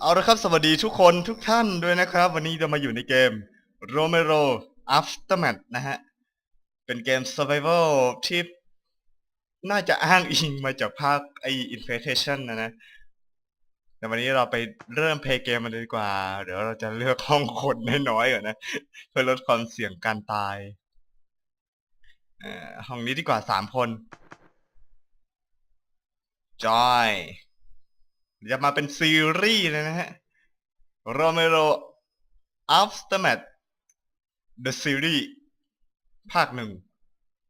เอาละครับ สวัสดีทุกคนทุกท่านด้วยนะครับ วันนี้เรามาอยู่ในเกม Romero Aftermath นะฮะ เป็นเกม Survival ที่น่าจะอ้างอิงมาจากภาคไอ Infestation นะนะ แต่วันนี้เราไปเริ่มเพลย์เกมมันเลยดีกว่า เดี๋ยวเราจะเลือกห้องคนน้อยๆก่อนนะ เพื่อลดความเสี่ยงการตายห้องนี้ดีกว่าสามคนจอย จะมาเป็นซีรีส์เลยนะฮะ Romero Aftermath The Series ภาคหนึ่ง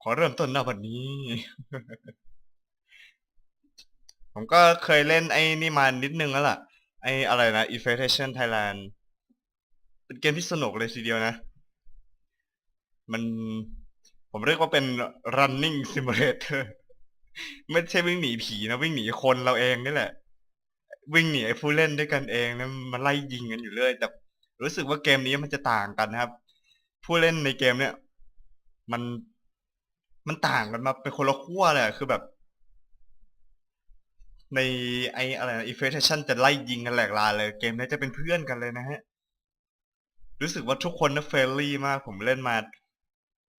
ขอเริ่มต้นหน้าวันนี้ ผมก็เคยเล่นไอ้นี่มานิดนึงแล้วล่ะ ไอ้อะไรนะ Infestation Thailand เป็นเกมที่สนุกเลยทีเดียวนะ มันผมเรียกว่าเป็น running simulator ไม่ใช่วิ่งหนีผีนะ วิ่งหนีคนเราเองนี่แหละ วิ่งหนีไอ้ผู้เล่นด้วยกันเองนะมันไล่ยิงกันอยู่เรื่อยแต่รู้สึกว่าเกมนี้มันจะต่างกันนะครับ ผู้เล่นในเกมเนี่ย มันมันต่างกันมาเป็นคนละขั้วเลยอะคือแบบ ในไออะไรนะ Infestation จะไล่ยิงกันแหลกลาเลย เกมนี้จะเป็นเพื่อนกันเลยนะฮะ รู้สึกว่าทุกคนน่ะเฟรนลี่มาก ผมเล่นมา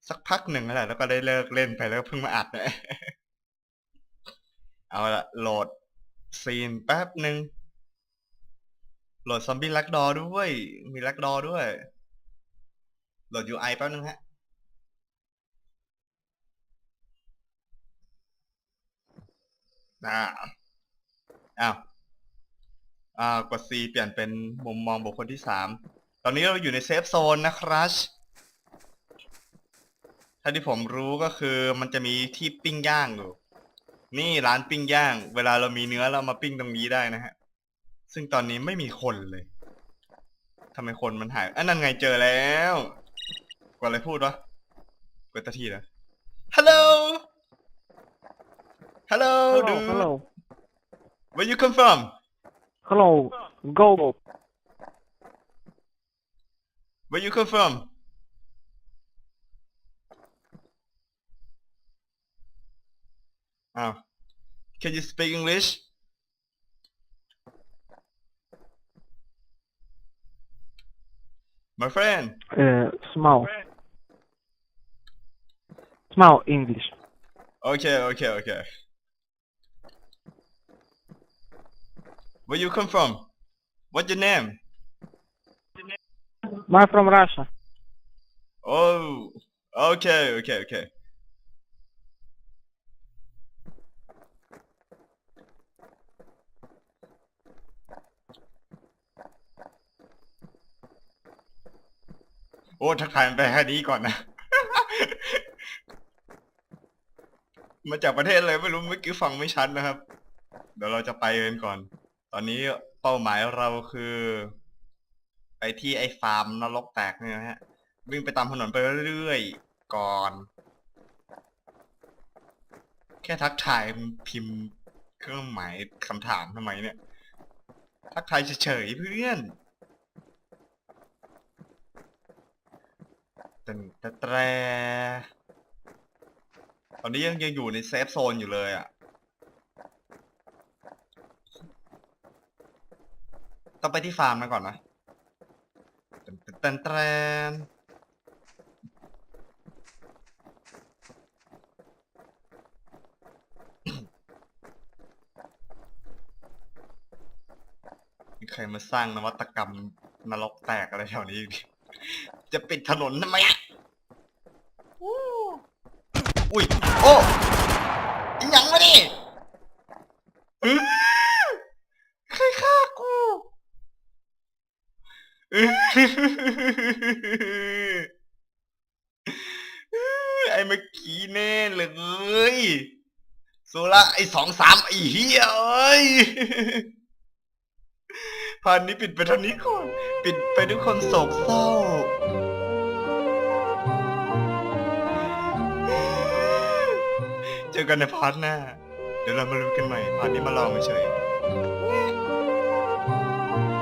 สักพักหนึ่งแล้วแหละแล้วก็ได้เลิกเล่นไปแล้วก็เพิ่งมาอัดนะเอาละโหลด ซีนแป๊บหนึ่งโหลดซอมบี้ลักดอด้วย มีลักดอด้วย โหลด UI แป๊บนึงฮะ อ่า อ้าว อ่ากด C เปลี่ยนเป็นมุมมองบุคคลที่สาม ตอนนี้เราอยู่ในเซฟโซนนะครับถ้าที่ผมรู้ก็คือมันจะมีที่ปิ้งย่างอยู่ นี่ร้านปิ้งย่าง เวลาเรามีเนื้อเรามาปิ้งตรงนี้ได้นะฮะ ซึ่งตอนนี้ไม่มีคนเลยทำไมคนมันหายอันนั้นไงเจอแล้วกดอะไรพูดวะกดตะทีนะฮัลโหลฮัลโหล Hello, ดู hello, where you come from hello, go. where you come from Oh. Can you speak English? My friend. Uh, small. Small English. Okay, okay, okay. Where you come from? What's your name? I'm from Russia. Oh, okay, okay, okay. โอ้ทักทายมันไปแค่นี้ก่อนนะ มาจากประเทศอะไรไม่รู้เมื่อกี้ฟังไม่ชัดนะครับ เดี๋ยวเราจะไปกันก่อน ตอนนี้เป้าหมายเราคือ ไปที่ไอ้ฟาร์มนรกแตกเนี่ยนะฮะ วิ่งไปตามถนนไปเรื่อยๆก่อน แค่ทักทายพิมพ์เครื่องหมายคำถามทำไมเนี่ย ทักทายเฉยๆเพื่อน ตึงตะแตรตอนนี้ยังยังอยู่ในเซฟโซนอยู่เลยอะ ต้องไปที่ฟาร์มนะก่อนนะเตันเตันแตรนมีใครมาสร้างนวัตกรรมนรกแตกอะไรแถวนี้อีกจะปิดถนนทำไมอะ อุ้ย โอ้อิหยังมาดิอื้อใครฆ่ากูอื้อไอ้เมื่อกี้แน่เลยโซล่าไอ้สองสามไอ้เฮียเอ้ยพานนี้ปิดไปเท่านี้ก่อน ปิดไปด้วยคนโศกเศร้า อกันในพาร์ทหน้า เดี๋ยวเรามาลุ้นกันใหม่ พาร์ทนี้มาลองเฉย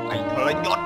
ไอ้ทรยศ